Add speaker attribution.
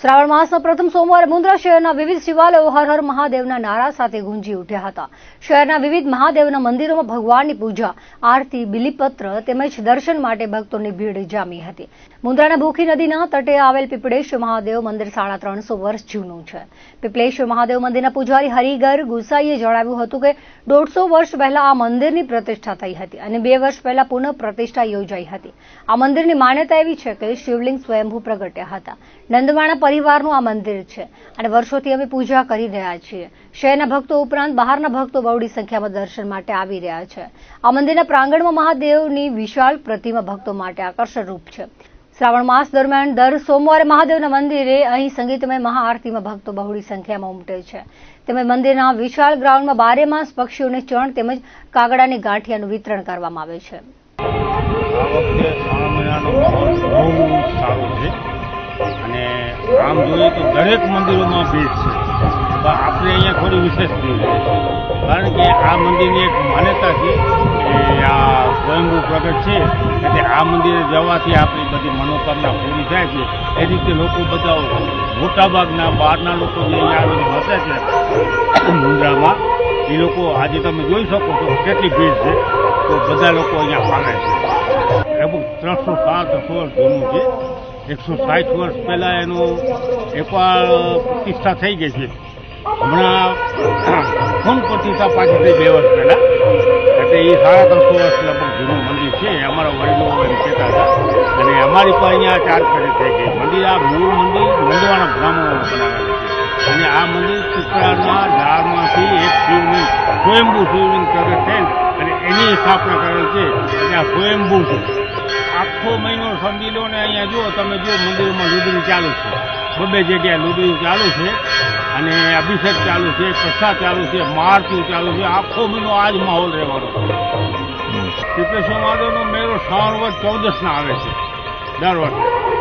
Speaker 1: શ્રાવણ માસના પ્રથમ સોમવારે મુન્દ્રા શહેરના વિવિધ શિવાલયો હર હર મહાદેવના નારા સાથે ગુંજી ઉઠ્યા હતા. શહેરના વિવિધ મહાદેવના મંદિરોમાં ભગવાનની પૂજા, આરતી, બિલીપત્ર તેમજ દર્શન માટે ભક્તોની ભીડ જામી હતી. મુન્દ્રાના ભૂખી નદીના તટે આવેલ પીપળેશ્વર મહાદેવ મંદિર સાડા ત્રણસો વર્ષ જૂનું છે. પીપળેશ્વર મહાદેવ મંદિરના પૂજારી હરિગર ગુસાઈએ જણાવ્યું હતું કે, દોઢસો વર્ષ પહેલા આ મંદિરની પ્રતિષ્ઠા થઈ હતી અને બે વર્ષ પહેલા પુનઃ પ્રતિષ્ઠા યોજાઈ હતી. આ મંદિરની માન્યતા એવી છે કે શિવલિંગ સ્વયંભૂ પ્રગટ્યા હતા. નંદવાણા પરિવારનું આ મંદિર છે. અને વર્ષોથી અમે પૂજા કરી રહ્યા છીએ. શહેરના ભક્તો ઉપરાંત બહારના ભક્તો બહોળી સંખ્યામાં દર્શન માટે આવી રહ્યા છે. આ મંદિરના પ્રાંગણમાં મહાદેવની વિશાળ પ્રતિમા ભક્તો માટે આકર્ષણ રૂપ છે. શ્રાવણ માસ દરમિયાન દર સોમવારે મહાદેવના મંદિરે અહીં સંગીતમય મહાઆરતીમાં ભક્તો બહોળી સંખ્યામાં ઉમટે છે. તેમજ મંદિરના વિશાળ ગ્રાઉન્ડમાં બારે માસ પક્ષીઓને ચણ તેમજ કાગડાની ગાંઠિયાનું વિતરણ કરવામાં આવે છે.
Speaker 2: આમ જોઈએ તો દરેક મંદિરોમાં ભીડ છે. પણ આપણે અહીંયા થોડી વિશેષ ભીડ છે. કારણ કે આ મંદિરની એક માન્યતા છે કે આ સ્વયંભૂ પ્રગટ છે. એટલે આ મંદિરે જવાથી આપણી બધી મનોકામના પૂરી થાય છે. એ રીતે લોકો બધા મોટાભાગના બહારના લોકો જે અહીંયા આવીને વસે છે. મુન્દ્રામાં એ લોકો આજે તમે જોઈ શકો છો કેટલી ભીડ છે. તો બધા લોકો અહીંયા પામે છે. લગભગ ત્રણસો સાત સોળ જૂનું છે. એકસો સાઠ વર્ષ પહેલાં એનો એકવાર પ્રતિષ્ઠા થઈ ગઈ છે. હમણાં ફોન પ્રતિષ્ઠા પાછી થઈ બે વર્ષ પહેલાં. એટલે એ સાડા ત્રણસો વર્ષ લગભગ જૂનું મંદિર છે અમારા વડીલો એમ હતા. અને અમારી પણ અહીંયા ચાર પેઢી થઈ ગઈ. મંદિર, આ મૂળ મંદિર નંદવાણા બ્રાહ્મણો બનાવેલું છે. અને આ મંદિર ચિત્રાના ઝાડમાંથી એક શિવલિંગ સ્વયંભૂ શિવલિંગ પ્રગટ થયેલ અને એની સ્થાપના કરેલ છે. એટલે આ સ્વયંભૂ છે આખો મહિનો સમજી લો ને અહીંયા જુઓ તમે જુઓ મંદિરમાં લુદરી ચાલુ છે. બબે જગ્યાએ લુદરી ચાલુ છે અને અભિષેક ચાલુ છે પ્રસાદ ચાલુ છે મારતી ચાલુ છે. આખો મહિનો આ જ માહોલ રહેવાનો ટીપેશ્વર મહાદેવનો મેળો શ્રાવણ વર્ષ ચૌદસના આવે છે. દર વર્ષે.